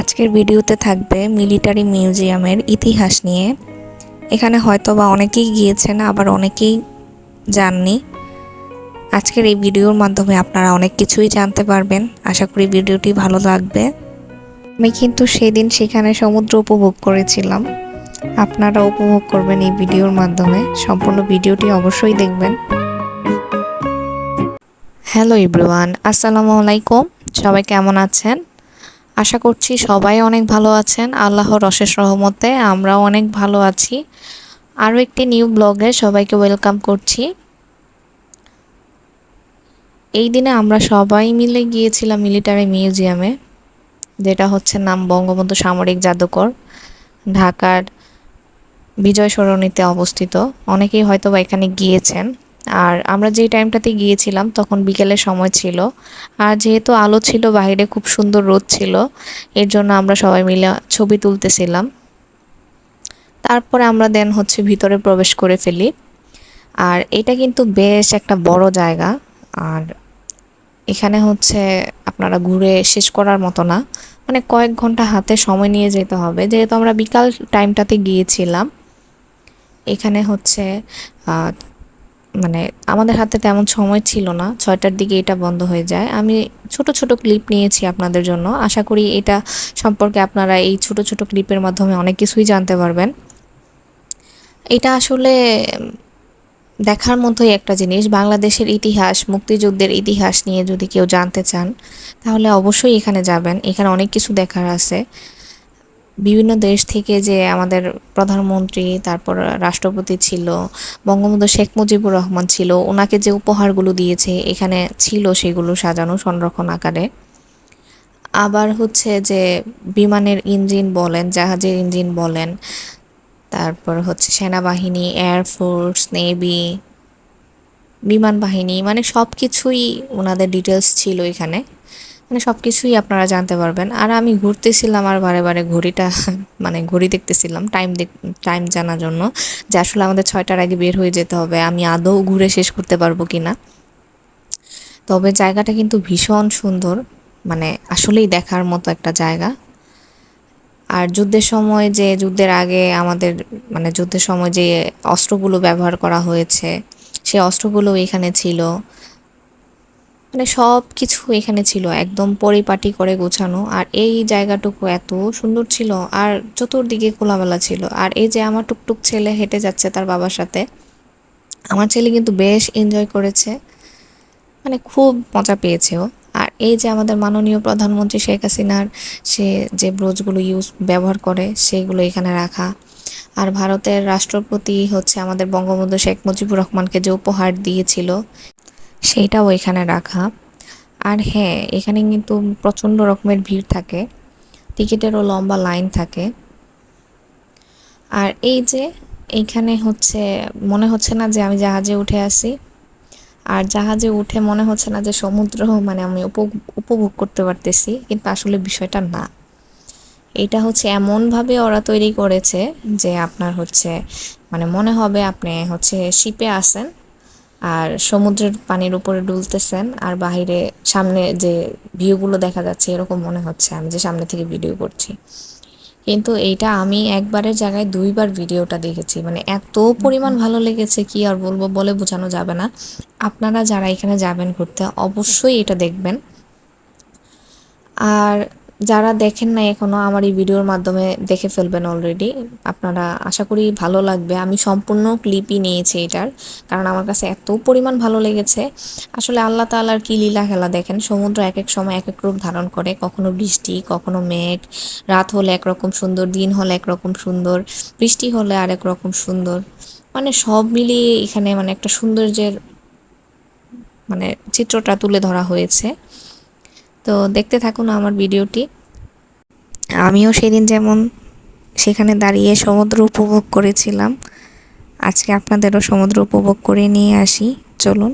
আজকের ভিডিওতে থাকবে মিলিটারি মিউজিয়ামের ইতিহাস নিয়ে। এখানে হয়তো বা অনেকেই গিয়েছেন, আবার অনেকেই যাননি। আজকের এই ভিডিওর মাধ্যমে আপনারা অনেক কিছুই জানতে পারবেন। আশা করি ভিডিওটি ভালো লাগবে। আমি কিন্তু সেদিন সেখানে সমুদ্র উপভোগ করেছিলাম। আপনারা উপভোগ করবেন এই ভিডিওর মাধ্যমে। সম্পূর্ণ ভিডিওটি অবশ্যই দেখবেন। হ্যালো ইব্রুয়ান আসসালামু আলাইকুম। সবাই কেমন আছেন? আশা করছি সবাই অনেক ভালো আছেন। আল্লাহর অশেষ রহমতে আমরাও অনেক ভালো আছি। আরও একটি নিউ ব্লগে সবাইকে ওয়েলকাম করছি। এই দিনে আমরা সবাই মিলে গিয়েছিলাম মিলিটারি মিউজিয়ামে, যেটা হচ্ছে নাম বঙ্গবন্ধু সামরিক জাদুঘর, ঢাকার বিজয় সরণিতে অবস্থিত। অনেকেই হয়তো এখানে গিয়েছেন। আর আমরা যেই টাইমটাতে গিয়েছিলাম, তখন বিকেলের সময় ছিল। আর যেহেতু আলো ছিল, বাইরে খুব সুন্দর রোদ ছিল, এর জন্য আমরা সবাই মিলে ছবি তুলতেছিলাম। তারপরে আমরা দেন হচ্ছে ভিতরে প্রবেশ করে ফেলি। আর এটা কিন্তু বেশ একটা বড় জায়গা। আর এখানে হচ্ছে আপনারা ঘুরে শেষ করার মতো না। মানে কয়েক ঘণ্টা হাতে সময় নিয়ে যেতে হবে। যেহেতু আমরা বিকাল টাইমটাতে গিয়েছিলাম, এখানে হচ্ছে মানে আমাদের হাতে তেমন সময় ছিল না, ছয়টার দিকে এটা বন্ধ হয়ে যায়। আমি ছোট ছোট ক্লিপ নিয়েছি আপনাদের জন্য। আশা করি এটা সম্পর্কে আপনারা এই ছোট ছোট ক্লিপের মাধ্যমে অনেক কিছুই জানতে পারবেন। এটা আসলে দেখার মতোই একটা জিনিস। বাংলাদেশের ইতিহাস, মুক্তিযুদ্ধের ইতিহাস নিয়ে যদি কেউ জানতে চান, তাহলে অবশ্যই এখানে যাবেন। এখানে অনেক কিছু দেখার আছে। বিভিন্ন দেশ থেকে যে আমাদের প্রধানমন্ত্রী, তারপর রাষ্ট্রপতি ছিল, বঙ্গবন্ধু শেখ মুজিবুর রহমান ছিল, ওনাকে যে উপহারগুলো দিয়েছে, এখানে ছিল সেগুলো সাজানো সংরক্ষণ আকারে। আবার হচ্ছে যে বিমানের ইঞ্জিন বলেন, জাহাজের ইঞ্জিন বলেন, তারপর হচ্ছে সেনাবাহিনী এয়ারফোর্স নেভি, বিমান বাহিনী মানে সব কিছুই ওনাদের ডিটেলস ছিল এখানে। মানে সব কিছুই আপনারা জানতে পারবেন। আর আমি ঘুরতেছিলাম আর বারে বারে ঘড়িটা মানে ঘড়ি দেখতেছিলাম টাইম টাইম জানার জন্য যে আসলে আমাদের ছয়টার আগে বের হয়ে যেতে হবে। আমি আদৌ ঘুরে শেষ করতে পারব কি না তবে জায়গাটা কিন্তু ভীষণ সুন্দর মানে আসলেই দেখার মতো একটা জায়গা। আর যুদ্ধের সময় যে, যুদ্ধের আগে আমাদের মানে যুদ্ধের সময় যে অস্ত্রগুলো ব্যবহার করা হয়েছে সেই অস্ত্রগুলো এখানে ছিল। মানে সব কিছু এখানে ছিল, একদম পরিপাটি করে গোছানো। আর এই জায়গাটুকু এত সুন্দর ছিল, আর চতুর্দিকে খোলামেলা ছিল। আর এই যে আমার টুকটুক ছেলে হেঁটে যাচ্ছে তার বাবার সাথে, আমার ছেলে কিন্তু বেশ এনজয় করেছে। মানে খুব মজা পেয়েছে আর এই যে আমাদের মাননীয় প্রধানমন্ত্রী শেখ হাসিনার, সে যে ব্রোজগুলো ইউজ ব্যবহার করে সেগুলো এখানে রাখা। আর ভারতের রাষ্ট্রপতি হচ্ছে আমাদের বঙ্গবন্ধু শেখ মুজিবুর রহমানকে যে উপহার দিয়েছিল সেইটাও এখানে রাখা। আর হ্যাঁ এখানে কিন্তু প্রচণ্ড রকমের ভিড় থাকে। টিকিটেরও লম্বা লাইন থাকে। আর এই যে এইখানে হচ্ছে, মনে হচ্ছে না যে আমি জাহাজে উঠে আসি। আর জাহাজে উঠে মনে হচ্ছে না যে সমুদ্র মানে আমি উপভোগ করতে পারতেছি, কিন্তু আসলে বিষয়টা না। এটা হচ্ছে এমনভাবে ওরা তৈরি করেছে যে আপনার হচ্ছে মানে মনে হবে আপনি হচ্ছে শিপে আসেন আর সমুদ্রের পানির উপরে ডুলতেছেন আর বাহিরে সামনে যে ভিউগুলো দেখা যাচ্ছে এরকম মনে হচ্ছে আমি যে সামনে থেকে ভিডিও করছি। কিন্তু এইটা আমি একবারের জায়গায় দুইবার ভিডিওটা দেখেছি। মানে এত পরিমাণ ভালো লেগেছে কি আর বলব বলে বোঝানো যাবে না। আপনারা যারা এখানে যাবেন ঘুরতে অবশ্যই এটা দেখবেন। আর যারা দেখেন না এখনও আমার এই ভিডিওর মাধ্যমে দেখে ফেলবেন অলরেডি আপনারা আশা করি ভালো লাগবে। আমি সম্পূর্ণ ক্লিপই নিয়েছি এটার, কারণ আমার কাছে এত পরিমাণ ভালো লেগেছে। আসলে আল্লাহ তালার কি লীলা খেলা দেখেন? সমুদ্র এক এক সময় এক এক রূপ ধারণ করে, কখনো বৃষ্টি, কখনো মেঘ, রাত হলে একরকম সুন্দর, দিন হলে একরকম সুন্দর, বৃষ্টি হলে আরেক রকম সুন্দর। মানে সব মিলিয়ে এখানে মানে একটা সৌন্দর্যের মানে চিত্রটা তুলে ধরা হয়েছে। তো দেখতে থাকুন আমার ভিডিওটি। আমিও সেদিন যেমন সেখানে দাঁড়িয়ে সমুদ্র উপভোগ করেছিলাম, আজকে আপনাদেরও সমুদ্র উপভোগ করে নিয়ে আসি, চলুন।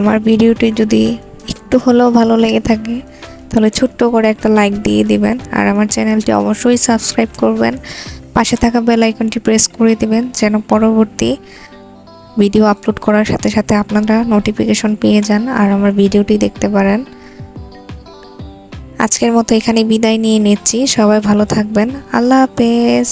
আমার ভিডিওটি যদি একটু হলেও ভালো লেগে থাকে, তাহলে ছোট্ট করে একটা লাইক দিয়ে দিবেন। আর আমার চ্যানেলটি অবশ্যই সাবস্ক্রাইব করবেন। পাশে থাকা বেল আইকনটি প্রেস করে দিবেন, যেন পরবর্তী ভিডিও আপলোড করার সাথে সাথে আপনারা নোটিফিকেশন পেয়ে যান আর আমার ভিডিওটি দেখতে পারেন। আজকের মতো এখানে বিদায় নিয়ে নিচ্ছি। সবাই ভালো থাকবেন। আল্লাহ হাফেজ।